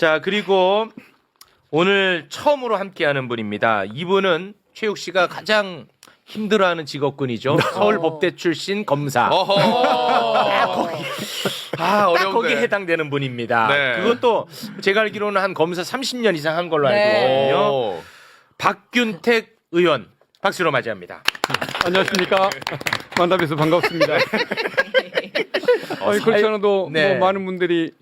자, 그리고 오늘 처음으로 함께하는 분입니다. 이분은 최욱 씨가 가장 힘들어하는 직업군이죠. 서울법대 출신 검사. 딱 거기, 아, 딱 어려운데. 거기에 해당되는 분입니다. 네. 그것도 제가 알기로는 한 검사 30년 이상 한 걸로 알고 네. 있거든요. 오. 박균택 의원 박수로 맞이합니다. 안녕하십니까. 만나뵈서 반갑습니다. 아니, 그렇지 않아도 네. 뭐 많은 분들이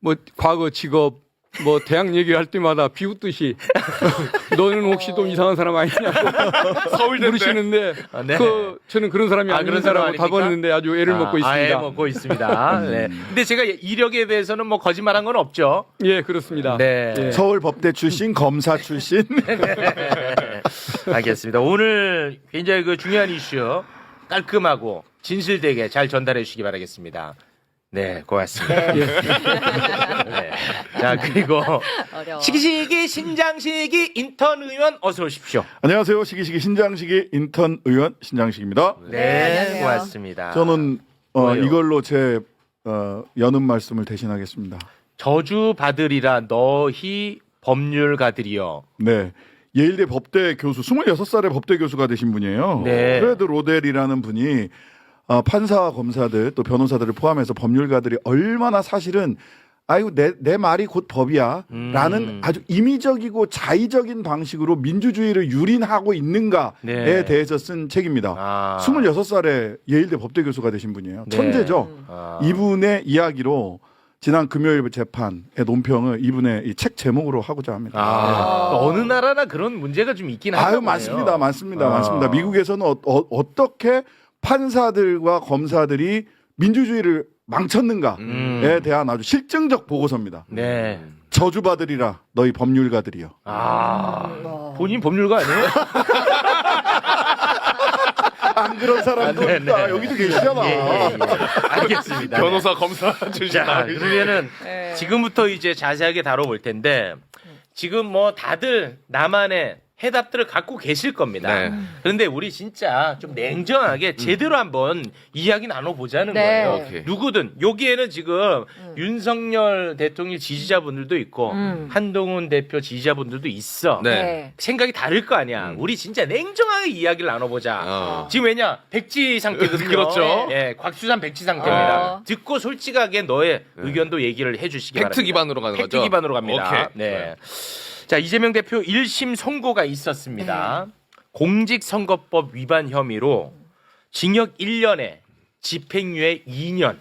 뭐 과거 직업 뭐 대학 얘기할 때마다 비웃듯이 너는 혹시 좀 이상한 사람 아니냐고 서울대인데. 물으시는데 아, 네. 그 저는 그런 사람이 아, 아닌 그런 사람 아닙니까? 답하는데 아주 애를 먹고 아, 있습니다. 애 먹고 있습니다. 네. 근데 제가 이력에 대해서는 뭐 거짓말한 건 없죠. 예, 그렇습니다. 네. 예. 서울 법대 출신 검사 출신 알겠습니다. 오늘 굉장히 그 중요한 이슈 깔끔하고 진실되게 잘 전달해 주시기 바라겠습니다. 네, 고맙습니다. 네. 자, 그리고 어려워. 시기시기 신장시기 인턴 의원 어서 오십시오. 안녕하세요 시기시기 신장시기 인턴 의원 신장식입니다. 네, 네, 안녕하세요. 고맙습니다. 저는 어? 이걸로 제 어, 연음 말씀을 대신하겠습니다. 저주 받으리라 너희 법률가들이여. 네. 예일대 법대 교수 26살의 법대 교수가 되신 분이에요. 네. 프레드 로델이라는 분이 어, 판사와 검사들 또 변호사들을 포함해서 법률가들이 얼마나 사실은 아이고 내, 내 말이 곧 법이야 라는 음. 아주 임의적이고 자의적인 방식으로 민주주의를 유린하고 있는가에 네. 대해서 쓴 책입니다. 아. 26살에 예일대 법대 교수가 되신 분이에요. 네. 천재죠. 아. 이분의 이야기로 지난 금요일 재판의 논평을 이분의 이 책 제목으로 하고자 합니다. 아, 어느 나라나 그런 문제가 좀 있긴 하죠. 아유 많습니다, 많습니다, 아. 많습니다. 미국에서는 어, 떻게 판사들과 검사들이 민주주의를 망쳤는가에 음. 대한 아주 실증적 보고서입니다. 네. 저주받으리라 너희 법률가들이여. 아. 본인 법률가 아니에요? 안 그런 사람도 아, 네, 있다. 네. 여기도 계시잖아. 예, 예, 예. 알겠습니다. 변호사 검사 출신 자. 그러면은 네. 지금부터 이제 자세하게 다뤄볼 텐데 지금 뭐 다들 나만의 해답들을 갖고 계실 겁니다. 네. 그런데 우리 진짜 좀 냉정하게 제대로 한번 이야기 나눠보자는 네. 거예요. 오케이. 누구든 여기에는 지금 윤석열 대통령 지지자분들도 있고 음. 한동훈 대표 지지자분들도 있어. 네. 네. 생각이 다를 거 아니야. 우리 진짜 냉정하게 이야기를 나눠보자. 어. 지금 왜냐 백지 상태거든요. 그렇죠. 예, 곽수산 백지 상태입니다. 어. 듣고 솔직하게 너의 의견도 얘기를 해주시기 바랍니다. 팩트 기반으로 가는 팩트 거죠? 기반으로 갑니다. 오케이. 네. 자 이재명 대표 1심 선고가 있었습니다. 공직선거법 위반 혐의로 징역 1년에 집행유예 2년.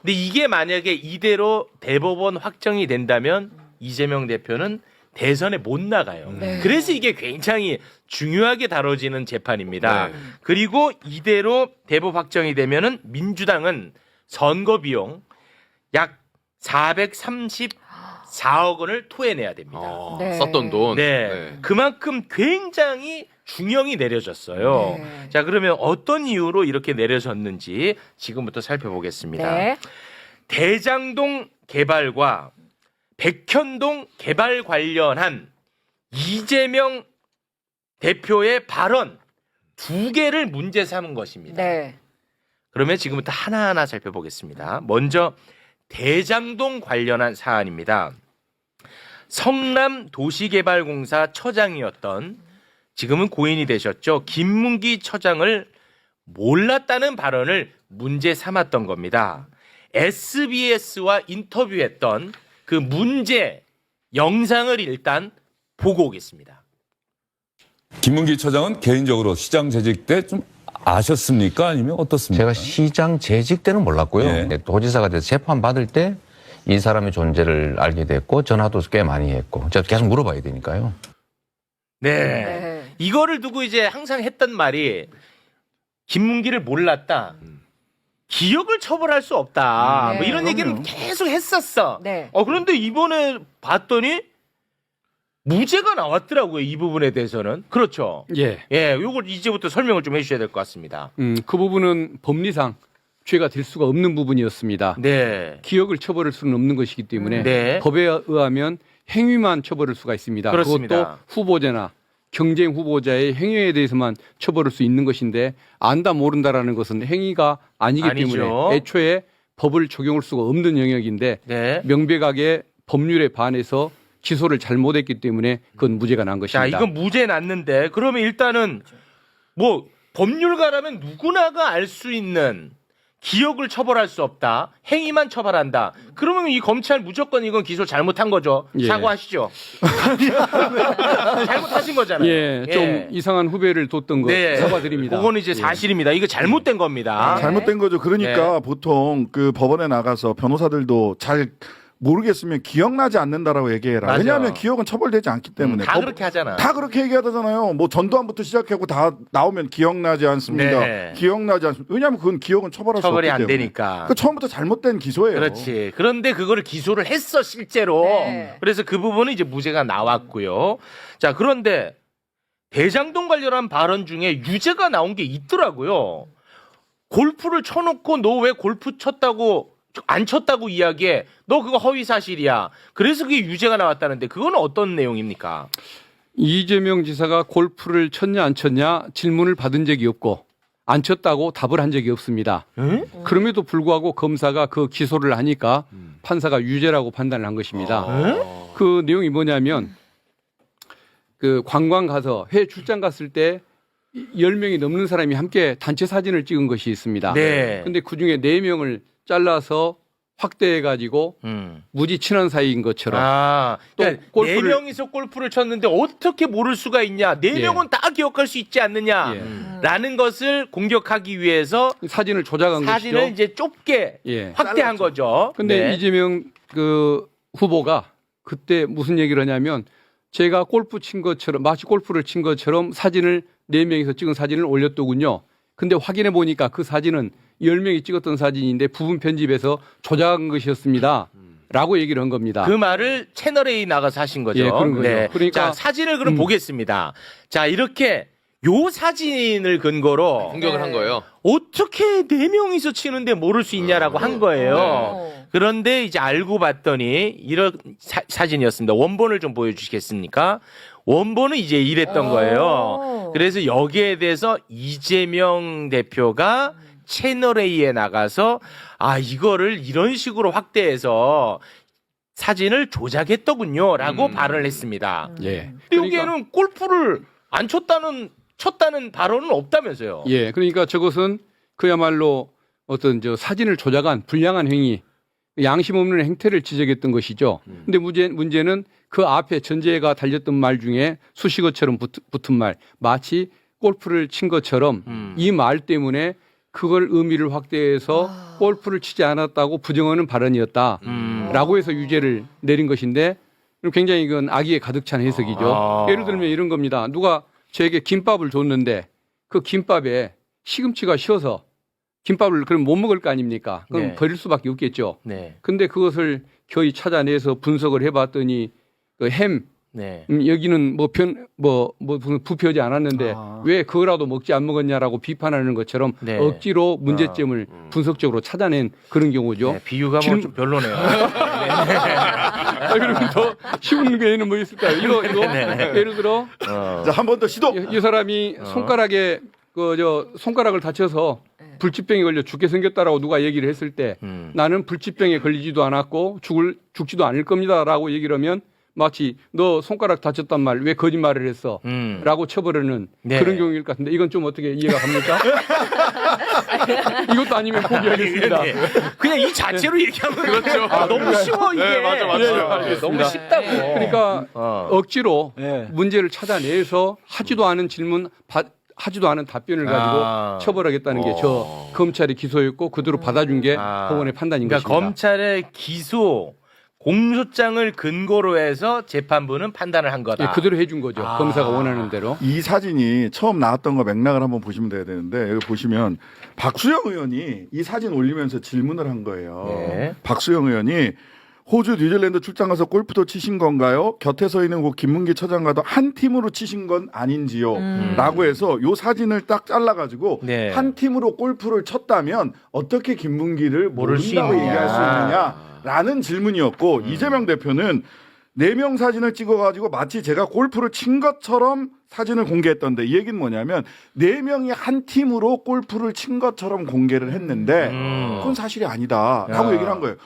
근데 이게 만약에 이대로 대법원 확정이 된다면 이재명 대표는 대선에 못 나가요. 네. 그래서 이게 굉장히 중요하게 다뤄지는 재판입니다. 네. 그리고 이대로 대법 확정이 되면은 민주당은 선거 비용 약 434억 원을 토해내야 됩니다. 어, 네. 썼던 돈. 네. 그만큼 굉장히 중형이 내려졌어요. 네. 자, 그러면 어떤 이유로 이렇게 내려졌는지 지금부터 살펴보겠습니다. 네. 대장동 개발과 백현동 개발 관련한 이재명 대표의 발언 두 개를 문제 삼은 것입니다. 네. 그러면 지금부터 하나하나 살펴보겠습니다. 먼저 대장동 관련한 사안입니다. 성남 도시개발공사 처장이었던 지금은 고인이 되셨죠. 김문기 처장을 몰랐다는 발언을 문제 삼았던 겁니다. SBS와 인터뷰했던 그 문제 영상을 일단 보고 오겠습니다. 김문기 처장은 개인적으로 시장 재직 때 좀 아셨습니까? 아니면 어떻습니까? 제가 시장 재직 때는 몰랐고요. 예. 네, 도지사가 돼서 재판 받을 때 이 사람의 존재를 알게 됐고 전화도 꽤 많이 했고 제가 계속 물어봐야 되니까요. 네. 네. 이거를 두고 이제 항상 했던 말이 김문기를 몰랐다. 기억을 처벌할 수 없다. 음. 뭐 이런 네, 얘기를 계속 했었어. 네. 어 그런데 이번에 봤더니 무죄가 나왔더라고요. 이 부분에 대해서는. 그렇죠. 예. 예, 요걸 이제부터 설명을 좀 해주셔야 될 것 같습니다. 음, 그 부분은 법리상 죄가 될 수가 없는 부분이었습니다. 네. 기억을 처벌할 수는 없는 것이기 때문에 네. 법에 의하면 행위만 처벌할 수가 있습니다. 그렇습니다. 그것도 후보자나 경쟁 후보자의 행위에 대해서만 처벌할 수 있는 것인데 안다 모른다라는 것은 행위가 아니기 아니죠. 때문에 애초에 법을 적용할 수가 없는 영역인데 네. 명백하게 법률에 반해서 기소를 잘못했기 때문에 그건 무죄가 난 자, 것입니다. 이건 무죄 났는데 그러면 일단은 뭐 법률가라면 누구나가 알 수 있는 기억을 처벌할 수 없다. 행위만 처벌한다. 그러면 이 검찰 무조건 이건 기소 잘못한 거죠. 예. 사과하시죠. 잘못하신 거잖아요. 예, 좀 이상한 후배를 뒀던 거 네. 사과드립니다. 그거는 이제 예. 사실입니다. 이거 잘못된 겁니다. 잘못된 거죠. 그러니까 보통 그 법원에 나가서 변호사들도 잘 모르겠으면 기억나지 않는다라고 얘기해라. 맞아. 왜냐하면 기억은 처벌되지 않기 때문에. 다 법- 그렇게 하잖아. 다 그렇게 얘기하잖아요. 뭐 전두환부터 시작하고 다 나오면 기억나지 않습니다. 네. 기억나지 않습니다. 왜냐하면 그건 기억은 처벌할 처벌이 수 없기 안 때문에. 되니까. 그 처음부터 잘못된 기소예요. 그렇지. 그런데 그거를 기소를 했어 실제로. 네. 그래서 그 부분은 이제 무죄가 나왔고요. 자 그런데 대장동 관련한 발언 중에 유죄가 나온 게 있더라고요. 골프를 쳐놓고 너 왜 골프 쳤다고 안 쳤다고 이야기해? 너 그거 허위 사실이야. 그래서 그게 유죄가 나왔다는데 그건 어떤 내용입니까? 이재명 지사가 골프를 쳤냐 안 쳤냐 질문을 받은 적이 없고 안 쳤다고 답을 한 적이 없습니다. 응? 그럼에도 불구하고 검사가 그 기소를 하니까 음. 판사가 유죄라고 판단을 한 것입니다. 응? 그 내용이 뭐냐면 그 관광 가서 해외 출장 갔을 때 10명이 넘는 사람이 함께 단체 사진을 찍은 것이 있습니다. 네. 근데 그 중에 4명을 잘라서 확대해 가지고 음. 무지 친한 사이인 것처럼 아, 또 그러니까 네 골프를- 명이서 골프를 쳤는데 어떻게 모를 수가 있냐? 네 예. 명은 다 기억할 수 있지 않느냐? 예. 라는 것을 공격하기 위해서 사진을 조작한 사진을 것이죠. 이제 좁게 예. 확대한 거죠. 근데 네. 이재명 그 후보가 그때 무슨 얘기를 하냐면 제가 골프 친 것처럼 마치 골프를 친 것처럼 사진을 네 명이서 찍은 사진을 올렸더군요. 근데 확인해 보니까 그 사진은 열 명이 찍었던 사진인데 부분 편집해서 조작한 것이었습니다. 라고 얘기를 한 겁니다. 그 말을 채널 A 나가서 하신 거죠. 예, 그런 거죠. 네. 그러니까- 자, 사진을 그럼 음. 보겠습니다. 자, 이렇게 요 사진을 근거로 공격을 한 거예요. 어떻게 네 명이서 치는데 모를 수 있냐라고 한 거예요. 어. 그런데 이제 알고 봤더니 이런 사, 사진이었습니다. 원본을 좀 보여주시겠습니까? 원본은 이제 이랬던 거예요. 어. 그래서 여기에 대해서 이재명 대표가 채널 A에 나가서 아 이거를 이런 식으로 확대해서 사진을 조작했더군요라고 음. 발언을 했습니다. 예. 근데 여기에는 골프를 안 쳤다는 쳤다는 발언은 없다면서요. 예. 그러니까 저것은 그야말로 어떤 저 사진을 조작한 불량한 행위, 양심 없는 행태를 지적했던 것이죠. 근데 문제, 문제는 그 앞에 전제가 달렸던 말 중에 수식어처럼 붙, 붙은 말, 마치 골프를 친 것처럼 음. 이말 때문에 그걸 의미를 확대해서 골프를 치지 않았다고 부정하는 발언이었다. 음. 라고 해서 유죄를 내린 것인데 굉장히 이건 악의에 가득 찬 해석이죠. 아. 예를 들면 이런 겁니다. 누가 저에게 김밥을 줬는데 그 김밥에 시금치가 쉬어서 김밥을 그럼 못 먹을 거 아닙니까? 그럼 네. 버릴 수밖에 없겠죠. 네, 근데 그것을 거의 찾아내서 분석을 해봤더니 그 햄, 네. 음, 여기는 뭐 변, 뭐, 뭐 무슨 부표하지 않았는데 아. 왜 그거라도 먹지 안 먹었냐라고 비판하는 것처럼 네. 억지로 문제점을 분석적으로 찾아낸 그런 경우죠. 네, 비유가 뭐 지금- 좀 별로네요. 아, 그러면 더 쉬운 게는 뭐 있을까요? 이거, 이거 네. 예를 들어 어. 자, 한 번 더 시도. 이, 이 사람이 손가락에 그 저 손가락을 다쳐서 불치병에 걸려 죽게 생겼다라고 누가 얘기를 했을 때 음. 나는 불치병에 걸리지도 않았고 죽을 죽지도 않을 겁니다라고 얘기를 하면 마치 너 손가락 다쳤단 말 왜 거짓말을 했어? 음. 라고 쳐버리는 네. 그런 경우일 것 같은데 이건 좀 어떻게 이해가 갑니까? 이것도 아니면 포기하겠습니다. 네. 그냥 이 자체로 얘기하면 그렇죠. 아, 너무 쉬워 이게. 네, 맞아, 맞아. 예, 예, 알겠습니다. 너무 쉽다고. 그러니까 어. 억지로 네. 문제를 찾아내서 하지도 않은 질문 받- 하지도 않은 답변을 가지고 아. 처벌하겠다는 게 저 검찰의 기소였고 그대로 받아준 게 아. 법원의 판단인 그러니까 것입니다. 검찰의 기소 공소장을 근거로 해서 재판부는 판단을 한 거다. 예, 그대로 해준 거죠. 아. 검사가 원하는 대로. 이 사진이 처음 나왔던 거 맥락을 한번 보시면 돼야 되는데 여기 보시면 박수영 의원이 이 사진 올리면서 질문을 한 거예요. 네. 박수영 의원이 호주 뉴질랜드 출장 가서 골프도 치신 건가요? 곁에 서 있는 고 김문기 처장과도 한 팀으로 치신 건 아닌지요? 음. 라고 해서 요 사진을 딱 잘라 가지고 네. 한 팀으로 골프를 쳤다면 어떻게 김문기를 모를 수 모른다고 있느냐. 얘기할 수 있느냐라는 질문이었고 음. 이재명 대표는 네 명 사진을 찍어가지고 마치 제가 골프를 친 것처럼 사진을 공개했던데 이 얘기는 뭐냐면 네 명이 한 팀으로 골프를 친 것처럼 공개를 했는데 음. 그건 사실이 아니다라고 야. 얘기를 한 거예요.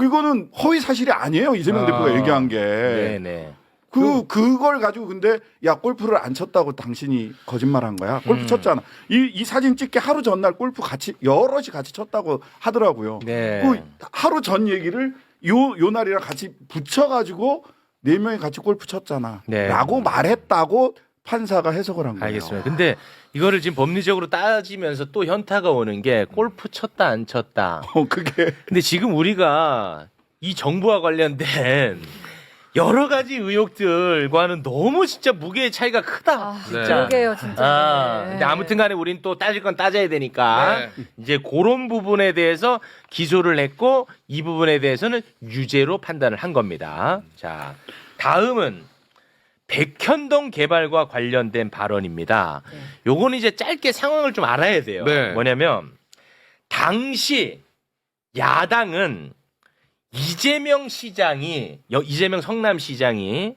이거는 허위 사실이 아니에요 이재명 아. 대표가 얘기한 게. 네네. 그 그걸 가지고 근데 야 골프를 안 쳤다고 당신이 거짓말한 거야. 골프 음. 쳤잖아. 이 이 사진 찍기 하루 전날 골프 같이 여럿이 같이 쳤다고 하더라고요. 네. 그 하루 전 얘기를 요 요 날이랑 같이 붙여 가지고 네 명이 같이 골프 쳤잖아. 네. 라고 말했다고 판사가 해석을 한 거예요. 알겠습니다. 근데 이거를 지금 법리적으로 따지면서 또 현타가 오는 게 골프 쳤다 안 쳤다. 어 그게 근데 지금 우리가 이 정부와 관련된 여러 가지 의혹들과는 너무 진짜 무게의 차이가 크다. 아, 진짜. 그러게요, 진짜. 아, 네. 근데 아무튼 간에 우린 또 따질 건 따져야 되니까 네. 이제 그런 부분에 대해서 기소를 했고 이 부분에 대해서는 유죄로 판단을 한 겁니다. 자, 다음은 백현동 개발과 관련된 발언입니다. 요거는 이제 짧게 상황을 좀 알아야 돼요. 네. 뭐냐면 당시 야당은 이재명 시장이 여- 이재명 성남시장이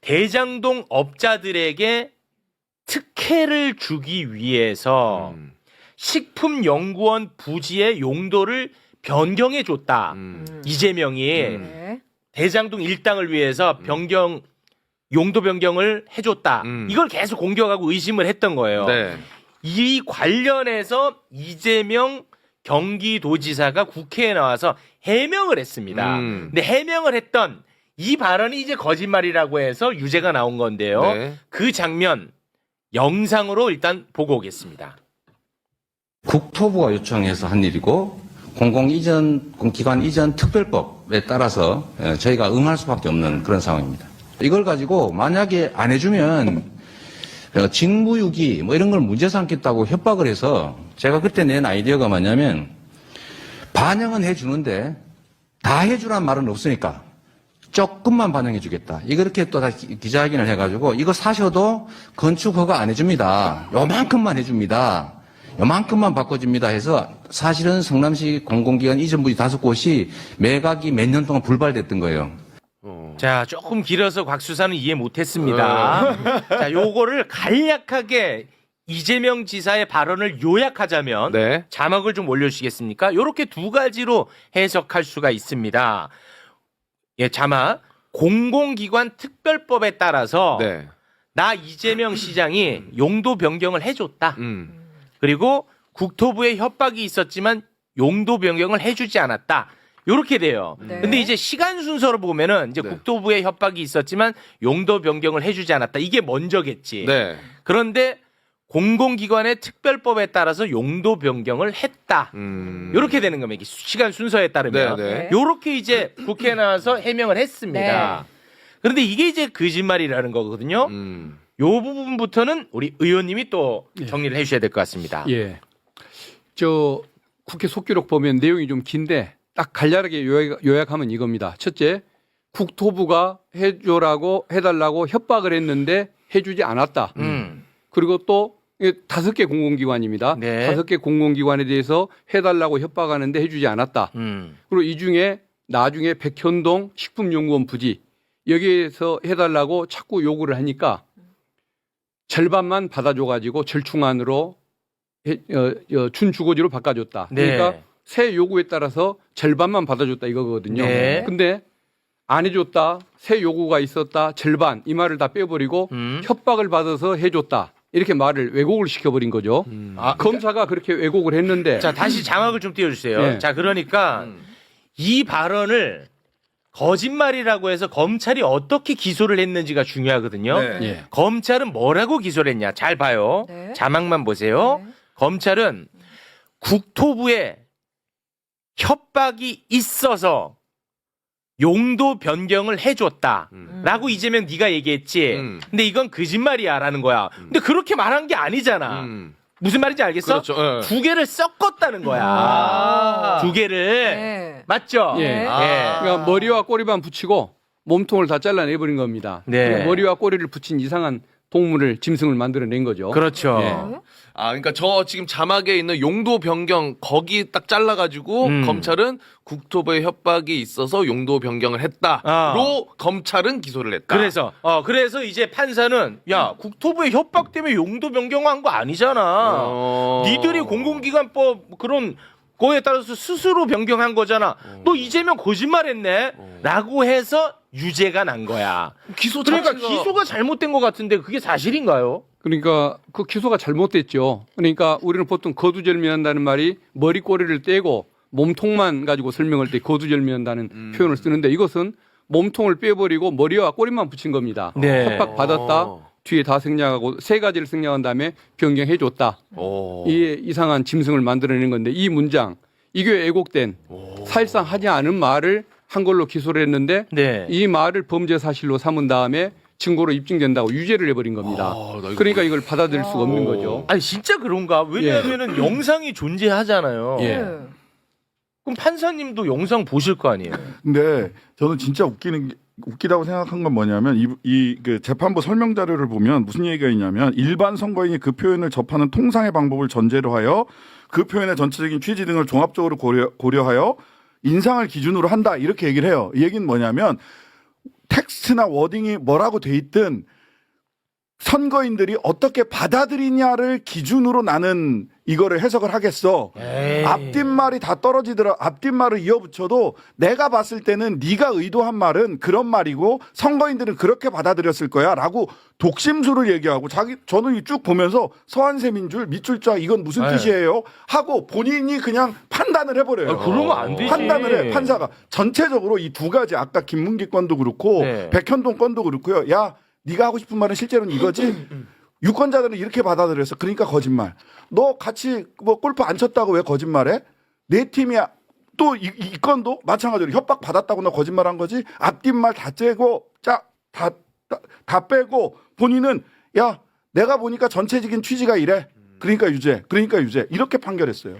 대장동 업자들에게 특혜를 주기 위해서 음. 식품연구원 부지의 용도를 변경해 줬다. 음. 이재명이 네. 대장동 일당을 위해서 변경 용도 변경을 해줬다. 음. 이걸 계속 공격하고 의심을 했던 거예요. 네. 이 관련해서 이재명 경기도지사가 국회에 나와서 해명을 했습니다. 음. 근데 해명을 했던 이 발언이 이제 거짓말이라고 해서 유죄가 나온 건데요. 네. 그 장면 영상으로 일단 보고 오겠습니다. 국토부가 요청해서 한 일이고 공공 이전 기관 이전 특별법에 따라서 예, 저희가 응할 수밖에 없는 그런 상황입니다. 이걸 가지고 만약에 안 해주면 어, 직무유기 뭐 이런 걸 문제 삼겠다고 협박을 해서 제가 그때 낸 아이디어가 뭐냐면 반영은 해주는데 다 해주란 말은 없으니까 조금만 반영해 주겠다. 이렇게 또다 기자회견을 해가지고 이거 사셔도 건축 허가 안 해줍니다. 요만큼만 해줍니다. 요만큼만 바꿔줍니다 해서 사실은 성남시 공공기관 이전 부지 다섯 곳이 매각이 몇 년 동안 불발됐던 거예요. 자, 조금 길어서 곽수사는 이해 못했습니다. 자, 요거를 간략하게 이재명 지사의 발언을 요약하자면 네. 자막을 좀 올려주시겠습니까? 요렇게 두 가지로 해석할 수가 있습니다. 예, 자막. 공공기관 특별법에 따라서 네. 나 이재명 시장이 용도 변경을 해줬다. 음. 그리고 국토부에 협박이 있었지만 용도 변경을 해주지 않았다. 요렇게 돼요. 네. 근데 이제 시간 순서로 보면은 이제 네. 국토부에 협박이 있었지만 용도 변경을 해주지 않았다. 이게 먼저겠지. 네. 그런데 공공기관의 특별법에 따라서 용도 변경을 했다. 음. 요렇게 되는 겁니다. 이게 시간 순서에 따르면. 네, 네. 요렇게 이제 국회에 나와서 해명을 했습니다. 네. 그런데 이게 이제 거짓말이라는 거거든요. 음. 요 부분부터는 우리 의원님이 또 정리를 해주셔야 될 것 같습니다. 예. 저 국회 속기록 보면 내용이 좀 긴데 딱 간략하게 요약, 요약 하면 이겁니다. 첫째, 국토부가 해줘라고 해달라고 협박을 했는데 해주지 않았다. 음. 그리고 또 다섯 개 공공기관입니다. 네. 다섯 개 공공기관에 대해서 해달라고 협박하는데 해주지 않았다. 음. 그리고 이 중에 나중에 백현동 식품연구원 부지 여기에서 해달라고 자꾸 요구를 하니까 절반만 받아줘가지고 절충안으로 해- 어, 어, 준주거지로 바꿔줬다. 네. 그러니까 새 요구에 따라서 절반만 받아줬다 이거거든요. 네. 근데 안 해줬다, 새 요구가 있었다, 절반 이 말을 다 빼버리고 음. 협박을 받아서 해줬다 이렇게 말을 왜곡을 시켜버린 거죠. 아, 검사가 그렇게 왜곡을 했는데 자, 다시 자막을 좀 띄워주세요. 네. 자, 그러니까 이 발언을 거짓말이라고 해서 검찰이 어떻게 기소를 했는지가 중요하거든요. 네. 예. 검찰은 뭐라고 기소를 했냐? 잘 봐요. 네. 자막만 보세요. 네. 검찰은 국토부에 협박이 있어서 용도 변경을 해줬다 라고 이재명 네가 얘기했지. 음. 근데 이건 거짓말이야 라는 거야. 근데 그렇게 말한 게 아니잖아. 음. 무슨 말인지 알겠어? 그렇죠. 예. 두 개를 섞었다는 거야. 아. 두 개를 네. 맞죠? 예. 예. 그러니까 머리와 꼬리만 붙이고 몸통을 다 잘라내버린 겁니다. 네. 머리와 꼬리를 붙인 이상한 동물을 짐승을 만들어낸 거죠. 그렇죠. 예. 아, 그러니까 저 지금 자막에 있는 용도 변경 거기 딱 잘라가지고 음. 검찰은 국토부에 협박이 있어서 용도 변경을 했다로 아. 검찰은 기소를 했다. 그래서 어 그래서 이제 판사는 야 국토부의 협박 때문에 용도 변경한 거 아니잖아. 어. 니들이 공공기관법 그런 그거에 따라서 스스로 변경한 거잖아. 너 이재명 거짓말했네. 라고 해서 유죄가 난 거야. 기소 그러니까 자체가 기소가 잘못된 것 같은데 그게 사실인가요? 그러니까 그 기소가 잘못됐죠. 그러니까 우리는 보통 거두절미한다는 말이 머리꼬리를 떼고 몸통만 가지고 설명할 때 거두절미한다는 표현을 쓰는데 이것은 몸통을 빼버리고 머리와 꼬리만 붙인 겁니다. 네. 협박 받았다. 어. 뒤에 다 생략하고 세 가지를 생략한 다음에 변경해 줬다. 어. 이 이상한 짐승을 만들어내는 건데 이 문장 이게 왜곡된 사실상 하지 않은 말을 한 걸로 기소를 했는데 네. 이 말을 범죄 사실로 삼은 다음에 증거로 입증된다고 유죄를 해버린 겁니다. 아, 나 이거 그러니까 이걸 받아들일 수가 없는 거죠. 아니 진짜 그런가? 왜냐하면은 영상이 존재하잖아요. 예. 그럼 판사님도 영상 보실 거 아니에요? 근데 저는 진짜 웃기는 게 웃기다고 생각한 건 뭐냐면 이이그 재판부 설명 자료를 보면 무슨 얘기가 있냐면 일반 선거인이 그 표현을 접하는 통상의 방법을 전제로 하여 그 표현의 전체적인 취지 등을 종합적으로 고려, 고려하여 인상을 기준으로 한다 이렇게 얘기를 해요. 이 얘기는 뭐냐면 텍스트나 워딩이 뭐라고 돼 있든 선거인들이 어떻게 받아들이냐를 기준으로 나는 이거를 해석을 하겠어. 에이. 앞뒷말이 다 떨어지더라. 앞뒷말을 이어붙여도 내가 봤을 때는 네가 의도한 말은 그런 말이고 선거인들은 그렇게 받아들였을 거야라고 독심술을 얘기하고 자기 저는 이 쭉 보면서 서한샘인 줄 밑줄 자 이건 무슨 네. 뜻이에요? 하고 본인이 그냥 판단을 해버려요. 아, 그러면 안 되지. 판단을 해 판사가 전체적으로 이 두 가지 아까 김문기 건도 그렇고 네. 백현동 건도 그렇고요. 야 네가 하고 싶은 말은 실제로는 이거지. 유권자들은 이렇게 받아들였어. 그러니까 거짓말. 너 같이 뭐 골프 안 쳤다고 왜 거짓말해? 내 팀이야. 또 이 이 건도 마찬가지로 협박 받았다고 너 거짓말한 거지. 앞뒷말 다 째고 짜다다 다 빼고 본인은 야 내가 보니까 전체적인 취지가 이래. 그러니까 유죄. 그러니까 유죄. 이렇게 판결했어요.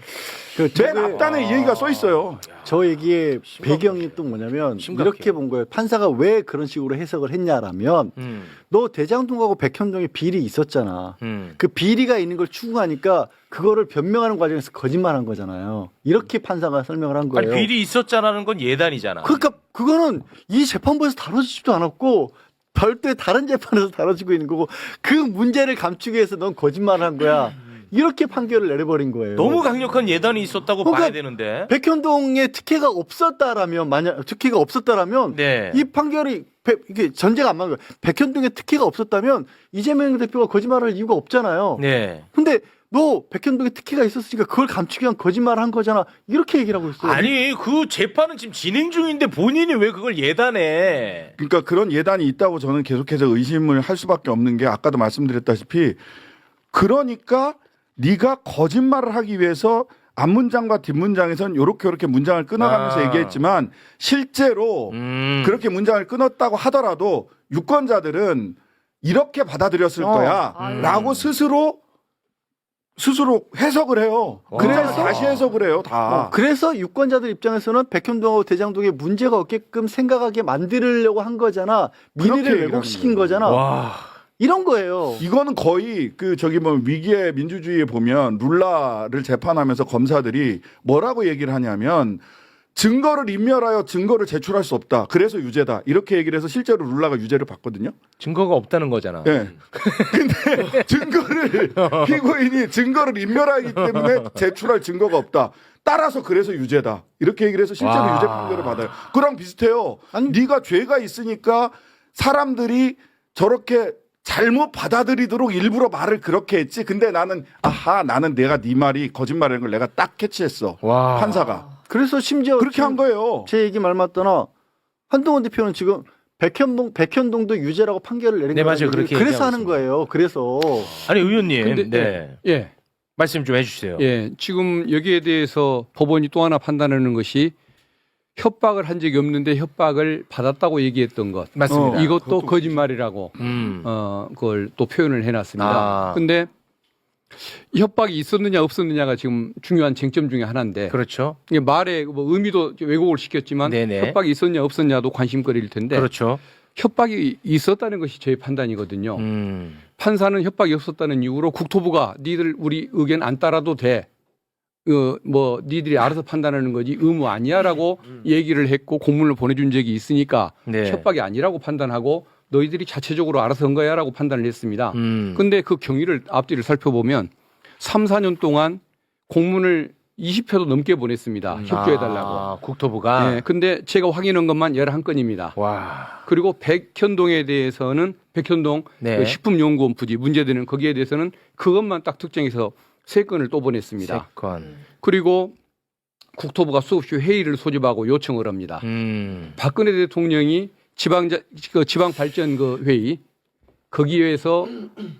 그 맨 저게- 앞단에 이 얘기가 써 있어요. 저 얘기의 배경이 또 뭐냐면 심각해. 이렇게 본 거예요. 판사가 왜 그런 식으로 해석을 했냐라면 음, 너 대장동하고 백현동에 비리 있었잖아. 음. 그 비리가 있는 걸 추궁하니까 그거를 변명하는 과정에서 거짓말한 거잖아요. 이렇게 판사가 설명을 한 아니 거예요. 비리 있었잖아는 건 예단이잖아. 그러니까 그거는 이 재판부에서 다뤄지지도 않았고 별도의 다른 재판에서 다뤄지고 있는 거고 그 문제를 감추기 위해서 넌 거짓말을 한 거야. 이렇게 판결을 내려버린 거예요. 너무 강력한 예단이 있었다고 그러니까 봐야 되는데. 백현동에 특혜가 없었다라면 만약 특혜가 없었다라면 네. 이 판결이 배- 이게 전제가 안 맞는 거예요. 백현동에 특혜가 없었다면 이재명 대표가 거짓말할 이유가 없잖아요. 네. 근데 너 백현동에 특혜가 있었으니까 그걸 감추기 위한 거짓말을 한 거잖아. 이렇게 얘기를 하고 있어요. 아니 그 재판은 지금 진행 중인데 본인이 왜 그걸 예단해? 그러니까 그런 예단이 있다고 저는 계속해서 의심을 할 수밖에 없는 게 아까도 말씀드렸다시피 그러니까 네가 거짓말을 하기 위해서 앞문장과 뒷문장에선 요렇게 요렇게 문장을 끊어가면서 아. 얘기했지만 실제로 음. 그렇게 문장을 끊었다고 하더라도 유권자들은 이렇게 받아들였을 어. 거야 아유. 라고 스스로 스스로 해석을 해요. 그래서 그래서- 다시 해석을 해요, 다. 어, 그래서 유권자들 입장에서는 백현동하고 대장동에 문제가 없게끔 생각하게 만들려고 한 거잖아. 얘기를 왜곡시킨. 거잖아. 와. 이런 거예요. 이거는 거의 그 저기 뭐 위기의 민주주의에 보면 룰라를 재판하면서 검사들이 뭐라고 얘기를 하냐면 증거를 인멸하여 증거를 제출할 수 없다. 그래서 유죄다. 이렇게 얘기를 해서 실제로 룰라가 유죄를 받거든요. 증거가 없다는 거잖아. 예. 근데 증거를 피고인이 증거를 인멸하기 때문에 제출할 증거가 없다. 따라서 그래서 유죄다. 이렇게 얘기를 해서 실제로 와. 유죄 판결을 받아요. 그랑 비슷해요. 아니- 네가 죄가 있으니까 사람들이 저렇게 잘못 받아들이도록 일부러 말을 그렇게 했지. 근데 나는 아하 나는 내가 네 말이 거짓말이라는 걸 내가 딱 캐치했어. 와. 판사가 그래서 심지어 그렇게 한 거예요. 제 얘기 말 맞다나 한동훈 대표는 지금 백현동 백현동도 유죄라고 판결을 내린 네, 거예요. 맞아요. 그렇게 그래서 얘기하고 하는 거예요. 그래서 아니 의원님, 근데, 네. 예. 말씀 좀 해주세요. 예, 지금 여기에 대해서 법원이 또 하나 판단하는 것이 협박을 한 적이 없는데 협박을 받았다고 얘기했던 것. 맞습니다. 어, 이것도 그것도 거짓말이라고 음. 어, 그걸 또 표현을 해놨습니다. 아. 근데 협박이 있었느냐 없었느냐가 지금 중요한 쟁점 중에 하나인데 그렇죠. 이게 말의 뭐 의미도 왜곡을 시켰지만 네네. 협박이 있었냐 없었냐도 관심거리일 텐데 그렇죠. 협박이 있었다는 것이 저의 판단이거든요. 음. 판사는 협박이 없었다는 이유로 국토부가 니들 우리 의견 안 따라도 돼. 어, 뭐 니들이 알아서 판단하는 거지 의무 아니야라고 얘기를 했고 공문을 보내준 적이 있으니까 네. 협박이 아니라고 판단하고 너희들이 자체적으로 알아서 한 거야라고 판단을 했습니다. 음. 근데 그 경위를 앞뒤를 살펴보면 3, 4년 동안 공문을 20회도 넘게 보냈습니다. 협조해달라고. 아, 국토부가 예, 근데 제가 확인한 것만 11건입니다. 와. 그리고 백현동에 대해서는 백현동 네. 그 식품연구원 부지 문제되는 거기에 대해서는 그것만 딱 특정해서 세 건을 또 보냈습니다. 세건. 그리고 국토부가 수없이 회의를 소집하고 요청을 합니다. 음. 박근혜 대통령이 지방 그 지방 발전 그 회의 거기에서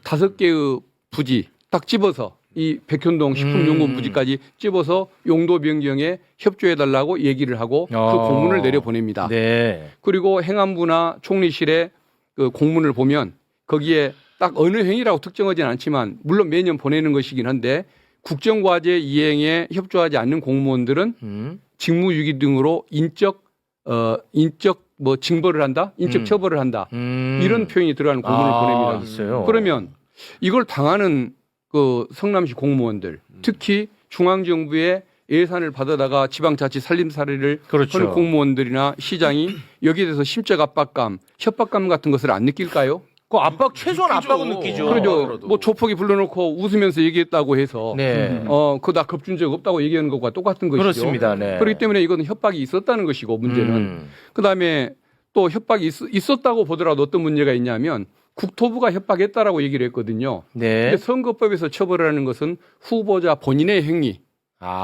다섯 개의 부지 딱 집어서 이 백현동 식품연구원 음. 부지까지 집어서 용도 변경에 협조해 달라고 얘기를 하고 그 어. 공문을 내려 보냅니다. 네. 그리고 행안부나 총리실의 그 공문을 보면 거기에 딱 어느 행위라고 특정하지는 않지만 물론 매년 보내는 것이긴 한데 국정과제 이행에 협조하지 않는 공무원들은 음. 직무유기 등으로 인적 어 인적 뭐 징벌을 한다, 인적 음. 처벌을 한다 음. 이런 표현이 들어가는 공문을 아, 보냅니다. 있어요. 그러면 이걸 당하는 그 성남시 공무원들, 특히 중앙정부의 예산을 받아다가 지방자치 살림살이를 그렇죠. 하는 공무원들이나 시장이 여기에 대해서 심적 압박감, 협박감 같은 것을 안 느낄까요? 그 압박 최소한 느끼죠. 압박은 느끼죠. 그러죠. 그래도. 뭐 조폭이 불러놓고 웃으면서 얘기했다고 해서 네. 어 그거 나 겁준 적 없다고 얘기하는 것과 똑같은 것이죠. 그렇습니다. 네. 그렇기 때문에 이거는 협박이 있었다는 것이고 문제는 음. 그다음에 또 협박이 있, 었다고 보더라도 어떤 문제가 있냐면 국토부가 협박했다라고 얘기를 했거든요. 네. 근데 선거법에서 처벌을 하는 것은 후보자 본인의 행위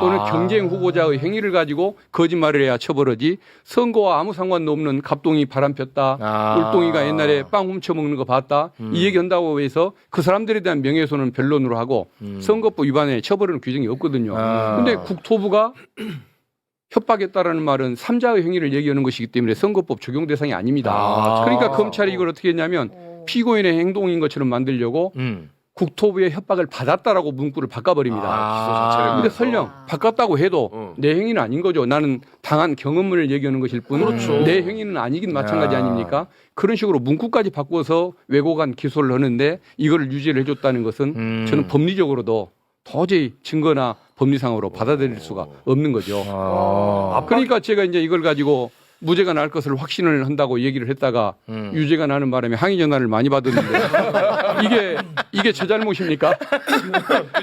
또는 아. 경쟁 후보자의 행위를 가지고 거짓말을 해야 처벌하지 선거와 아무 상관도 없는 갑동이 바람 폈다 아. 똘똥이가 옛날에 빵 훔쳐 먹는 거 봤다 음. 이 얘기한다고 해서 그 사람들에 대한 명예훼손은 변론으로 하고 음. 선거법 위반에 처벌하는 규정이 없거든요. 아. 근데 국토부가 협박했다라는 말은 삼자의 행위를 얘기하는 것이기 때문에 선거법 적용 대상이 아닙니다. 아. 그러니까 검찰이 이걸 어떻게 했냐면 피고인의 행동인 것처럼 만들려고 음. 국토부의 협박을 받았다라고 문구를 바꿔버립니다. 아. 자체를 근데 그래서. 설령 바꿨다고 해도 어. 내 행위는 아닌 거죠. 나는 당한 경험을 얘기하는 것일 뿐 그렇죠. 내 행위는 아니긴 마찬가지 야. 아닙니까? 그런 식으로 문구까지 바꿔서 왜곡한 기소를 하는데 이거를 유죄를 해줬다는 것은 음. 저는 법리적으로도 도저히 증거나 법리상으로 받아들일 수가 없는 거죠. 아. 그러니까 제가 이제 이걸 가지고 무죄가 날 것을 확신을 한다고 얘기를 했다가 음. 유죄가 나는 바람에 항의 전화를 많이 받았는데 이게 이게 제 잘못입니까?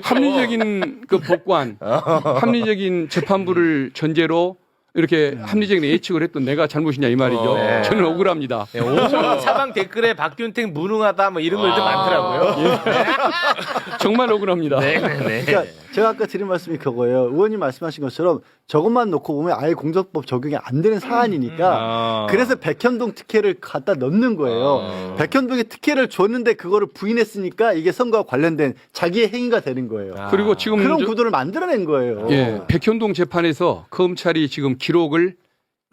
합리적인 그 법관, 합리적인 재판부를 전제로 이렇게 합리적인 예측을 했던 내가 잘못이냐 이 말이죠. 네. 저는 억울합니다. 네, 오늘 사방 댓글에 박균택 무능하다 뭐 이런 글들 많더라고요. 정말 억울합니다. 네, 네, 네. 그러니까 제가 아까 드린 말씀이 그거예요. 의원님 말씀하신 것처럼 저것만 놓고 보면 아예 공적법 적용이 안 되는 사안이니까 아. 그래서 백현동 특혜를 갖다 넣는 거예요. 아. 백현동에 특혜를 줬는데 그거를 부인했으니까 이게 선거와 관련된 자기의 행위가 되는 거예요. 아. 그리고 지금 그런 저- 구도를 만들어낸 거예요. 예, 백현동 재판에서 검찰이 지금 기록을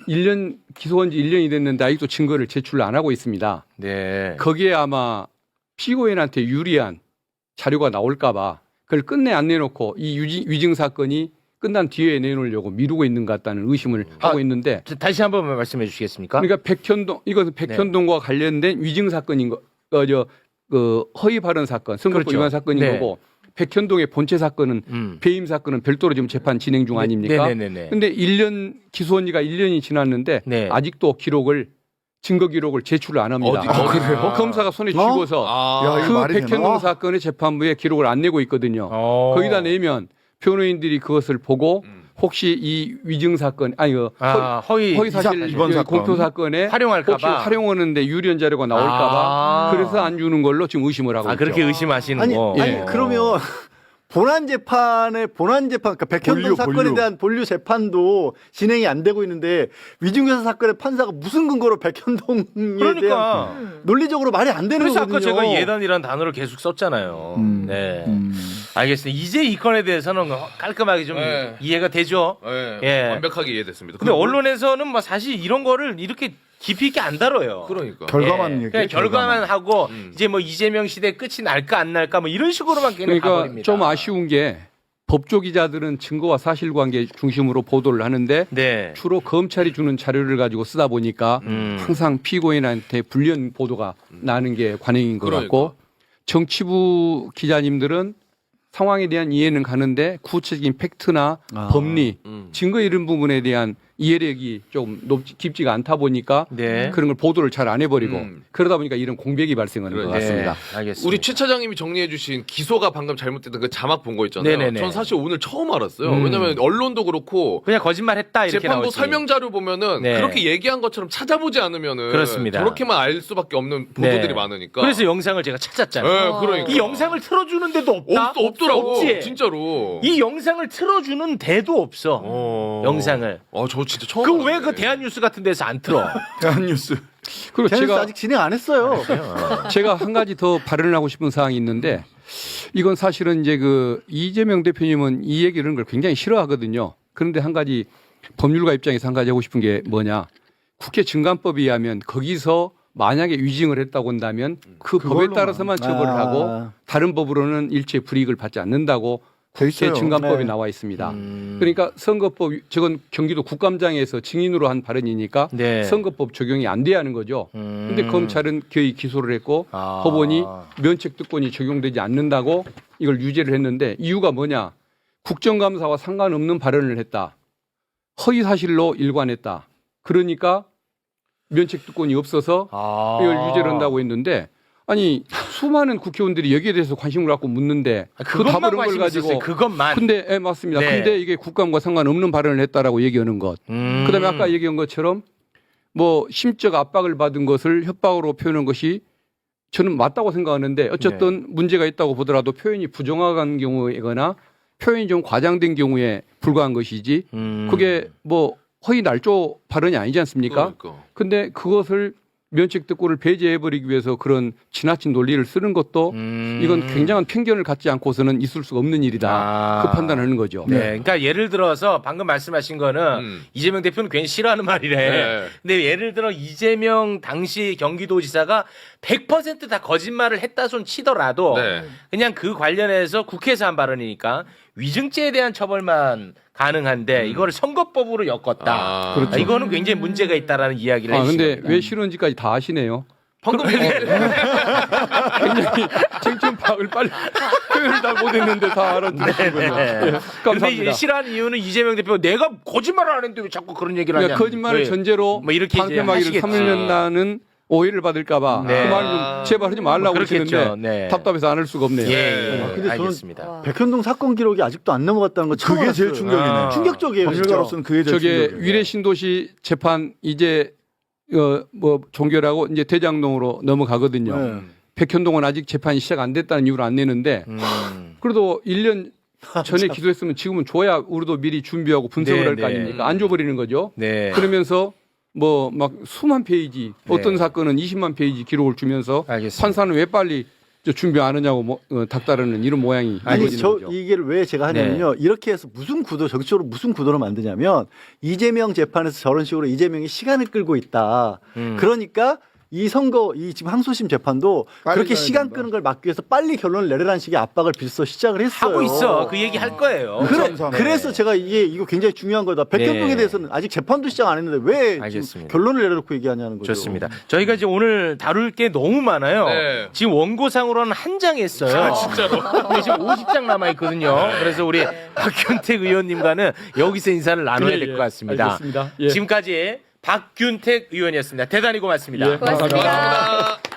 1년 기소한 지 1년이 됐는데 아직도 증거를 제출 안 하고 있습니다. 네. 거기에 아마 피고인한테 유리한 자료가 나올까봐 그걸 끝내 안 내놓고 이 유지, 위증 사건이 끝난 뒤에 내놓으려고 미루고 있는 것 같다는 의심을 아, 하고 있는데 저 다시 한번 말씀해 주시겠습니까? 그러니까 백현동 이것은 네. 백현동과 관련된 위증 사건인 거, 어, 저, 그 허위 발언 사건, 선거법 그렇죠. 위반 사건인 네. 거고 백현동의 본체 사건은 음. 배임 사건은 별도로 지금 재판 진행 중 아닙니까? 네, 네, 네, 네. 근데 1년 기소한 지가 1년이 지났는데 네. 아직도 기록을 증거 기록을 제출을 안 합니다. 어디- 아, 그래요? 검사가 손에 어? 쥐고서 아, 야, 그 이거 말이 백현동 되나? 사건의 재판부에 기록을 안 내고 있거든요. 어. 거기다 내면 변호인들이 그것을 보고 음. 혹시 이 위증 사건 아니 그 아, 허위, 허위 사실 이번 그 사건. 공표 사건에 활용할까 혹시 봐. 활용하는데 유리한 자료가 나올까 봐 아. 그래서 안 주는 걸로 지금 의심을 하고 아, 있죠. 그렇게 의심하시는 아니, 거. 아니 예. 그러면 본안 재판에 본안 재판 그러니까 백현동 본류, 사건에 본류. 대한 본류 재판도 진행이 안 되고 있는데 위증교사 사건의 판사가 무슨 근거로 백현동에 대한 그러니까 논리적으로 말이 안 되는 그래서 거거든요. 아까 제가 예단이라는 단어를 계속 썼잖아요. 음. 네. 음. 알겠습니다. 이제 이 건에 대해서는 깔끔하게 좀 네. 이해가 되죠. 예, 예. 완벽하게 이해됐습니다. 근데 그리고 언론에서는 뭐 사실 이런 거를 이렇게 깊이 있게 안 다뤄요. 그러니까 결과만 예. 얘기해. 결과만 하고 음. 이제 뭐 이재명 시대 끝이 날까 안 날까 뭐 이런 식으로만 그냥 그러니까 가버립니다. 좀 아쉬운 게 법조 기자들은 증거와 사실관계 중심으로 보도를 하는데 네. 주로 검찰이 주는 자료를 가지고 쓰다 보니까 음. 항상 피고인한테 불리한 보도가 나는 게 관행인 것 그러니까. 같고 정치부 기자님들은 상황에 대한 이해는 가는데 구체적인 팩트나 아. 법리, 음. 증거 이런 부분에 대한 이해력이 좀 높지 깊지가 않다 보니까 네. 그런 걸 보도를 잘 안 해버리고 음. 그러다 보니까 이런 공백이 발생하는 것 그래. 같습니다. 네, 알겠습니다. 우리 최 차장님이 정리해주신 기소가 방금 잘못됐던 그 자막 본 거 있잖아요. 네네네. 전 사실 오늘 처음 알았어요. 음. 왜냐면 언론도 그렇고 그냥 거짓말했다 이렇게 재판부 나오지. 설명 자료 보면은 네. 그렇게 얘기한 것처럼 찾아보지 않으면은 그렇습니다. 저렇게만 알 수밖에 없는 보도들이 네. 많으니까. 그래서 영상을 제가 찾았잖아요. 네, 그러니까. 이 영상을 틀어주는 데도 없다. 없, 없더라고. 없지? 진짜로. 이 영상을 틀어주는 데도 없어. 어. 영상을. 아, 저 진짜 처음. 그 왜. 그 대한뉴스 같은 데서 안 틀어? 대한뉴스. 그리고 제가 제가 아직 진행 안 했어요. 제가 한 가지 더 발언을 하고 싶은 사항이 있는데 이건 사실은 이제 그 이재명 대표님은 이 얘기 이런 걸 굉장히 싫어하거든요. 그런데 한 가지 법률가 입장에서 한 가지 하고 싶은 게 뭐냐. 국회 증감법에 의하면 거기서 만약에 위증을 했다고 한다면 그 법에 그걸로만. 따라서만 처벌을 아. 하고 다른 법으로는 일체 불이익을 받지 않는다고 있어요. 증감법에 네. 나와 있습니다. 음. 그러니까 선거법 저건 경기도 국감장에서 증인으로 한 발언이니까 네. 선거법 적용이 안 돼야 하는 거죠. 음. 근데 검찰은 거의 기소를 했고 아. 법원이 면책 특권이 적용되지 않는다고 이걸 유죄를 했는데 이유가 뭐냐? 국정감사와 상관없는 발언을 했다. 허위 사실로 일관했다. 그러니까 면책특권이 없어서 아. 이걸 유죄를 한다고 했는데 아니 수많은 국회의원들이 여기에 대해서 관심을 갖고 묻는데 아, 그 그것만 답을 관심 가지고 있었어요. 그것만. 근데 예, 맞습니다. 네. 근데 이게 국감과 상관없는 발언을 했다라고 얘기하는 것. 음. 그다음에 아까 얘기한 것처럼 뭐 심적 압박을 받은 것을 협박으로 표현한 것이 저는 맞다고 생각하는데 어쨌든 네. 문제가 있다고 보더라도 표현이 부정확한 경우이거나 표현이 좀 과장된 경우에 불과한 것이지 음. 그게 뭐 허위 날조 발언이 아니지 않습니까? 그러니까. 근데 그것을 면책 특권을 배제해버리기 위해서 그런 지나친 논리를 쓰는 것도 음. 이건 굉장한 편견을 갖지 않고서는 있을 수가 없는 일이다. 아. 그 판단하는 거죠. 네. 그러니까 예를 들어서 방금 말씀하신 거는 음. 이재명 대표는 괜히 싫어하는 말이래. 네. 근데 예를 들어 이재명 당시 경기도지사가 100%다 거짓말을 했다 손 치더라도 네. 그냥 그 관련해서 국회에서 한 발언이니까 위증죄에 대한 처벌만 가능한데 이거를 선거법으로 엮었다. 아. 아, 이거는 굉장히 문제가 있다라는 이야기를 아, 근데 겁니다. 왜 싫은지까지 다 아시네요. 방금 굉장히 쟁점 파악을 빨리 표현을 다 못했는데 다 알아듣시군요. 네. 예, 근데 감사합니다. 이 싫어하는 이유는 이재명 대표가 내가 거짓말을 안 했는데 왜 자꾸 그런 얘기를 하냐. 그러니까 거짓말을 왜? 전제로 뭐 이렇게 이제 방패막이를 하시겠지. 삼는다는 오해를 받을까봐 네. 그 말 좀 제발 하지 말라고 뭐. 그러시는데 네. 답답해서 안 할 수가 없네요. 예, 네. 예. 아, 근데 저는- 알겠습니다. 백현동 사건 기록이 아직도 안 넘어갔다는 거 처음 그게 제일 알았어요. 충격이네. 아. 충격적이에요. 진짜. 법률가로서는 그게 제일 저게 충격이에요. 위례 신도시 재판 이제 어, 뭐 종결하고 이제 대장동으로 넘어가거든요. 네. 백현동은 아직 재판이 시작 안 됐다는 이유로 안 내는데 음. 그래도 1년 전에 기소했으면 지금은 줘야 우리도 미리 준비하고 분석을 네, 할 거 네. 아닙니까? 안 줘버리는 거죠. 네. 그러면서 뭐 막 수만 페이지 네. 어떤 사건은 20만 페이지 기록을 주면서 알겠습니다. 판사는 왜 빨리 저 준비 안 하냐고 뭐, 어, 닥달하는 이런 모양이 아니 이루어지는 저 거죠. 이게를 왜 제가 하냐면요 이렇게 해서 무슨 구도 정치적으로 무슨 구도를 만드냐면 이재명 재판에서 저런 식으로 이재명이 시간을 끌고 있다 음. 그러니까 이 선거 이 지금 항소심 재판도 빨리 그렇게 가야 시간 된다. 끄는 걸 막기 위해서 빨리 결론을 내려라는 식의 압박을 빌서 시작을 했어요 하고 있어. 그 얘기 할 거예요. 그래. 그래서 제가 이게 이거 굉장히 중요한 거다. 백현동에 네. 대해서는 아직 재판도 시작 안 했는데 왜 지금 알겠습니다. 결론을 내려놓고 얘기하냐는 거죠. 좋습니다. 저희가 이제 오늘 다룰 게 너무 많아요. 네. 지금 원고상으로는 한 장 했어요. 아, 진짜로? 근데 지금 50장 남아 있거든요. 그래서 우리 박균택 의원님과는 여기서 인사를 나눠야 예, 될 예. 것 같습니다. 알겠습니다. 예. 지금까지 박균택 의원이었습니다. 대단히 고맙습니다. 예, 감사합니다. 감사합니다.